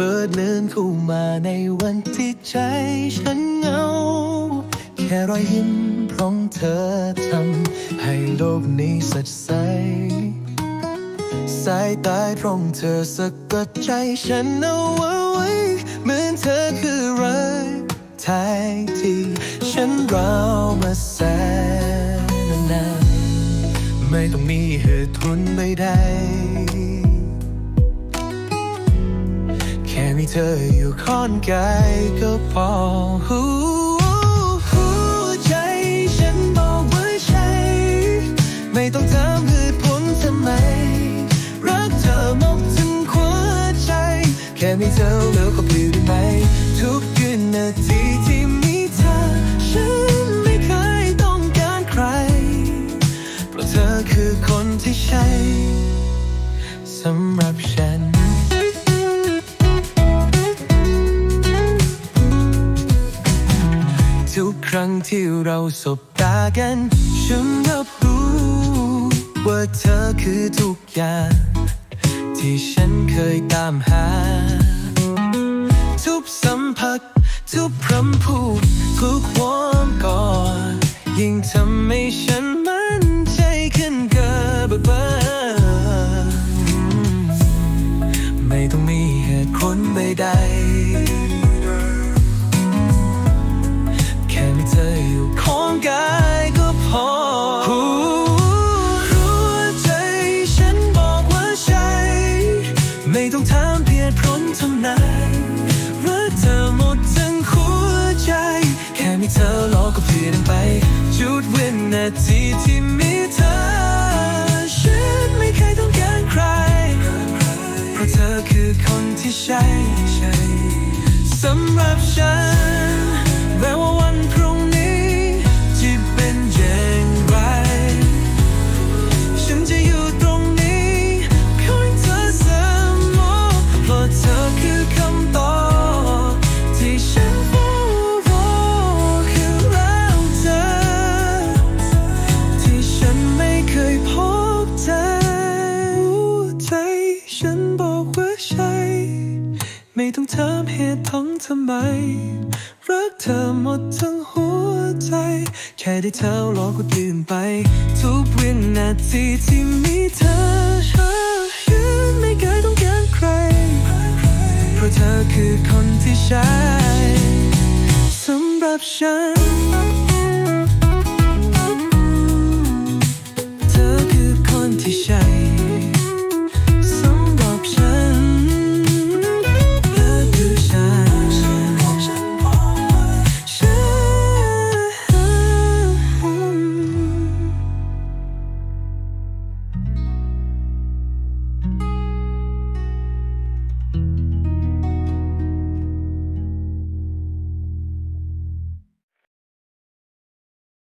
บิดเลื่อนเข้ามาในวันที่ใจฉันเหงา แค่รอยยิ้มของเธอทำให้โลกนี้สดใส สายตาตรงเธอสะกดใจฉันเอาไว้เหมือนเธอคือรักแท้ที่ฉันรอมาแสนนานไม่ต้องมีเหตุผลใดๆ มีเธออยู่ข้างกายก็พอหัวใจฉันบอกว่าใช่ ไม่ต้องถามเหตุผลทำไม รักเธอมดทั้งหัวใจ แค่มีเธอแล้วก็ปลิวได้ไหมทุกวินาทีที่มีเธอ ฉันไม่เคยต้องการใคร เพราะเธอคือคนที่ใช่สำหรับฉัน ทุกครั้งที่เราสบตากัน ฉันรับรู้ ว่าเธอคือทุกอย่าง ที่ฉันเคยตามหา ทุกสัมผัส ทุกคำพูดทุกวอนกอดยิ่งทำให้ฉันมั่นใจขึ้นเกินเบอไม่ต้องมีเหตุผลใดๆ ต้องถามเพียงผลเท่านั้นรักเธอหมดทั้งหัวใจ แค่มีเธอรอก็เพียงไป จุดเวินาทีที่มีเธอ ฉันไม่เคยต้องการใคร เพราะเธอคือคนที่ใช่สำหรับฉัน ทั้งทำไม รักเธอหมดทั้งหัวใจ แค่ได้เธอรอก็ตื่นไป ทุกวินาทีที่มีเธอเธอยืนไม่เคยต้องการใคร เพราะเธอคือคนที่ใช่สำหรับฉัน น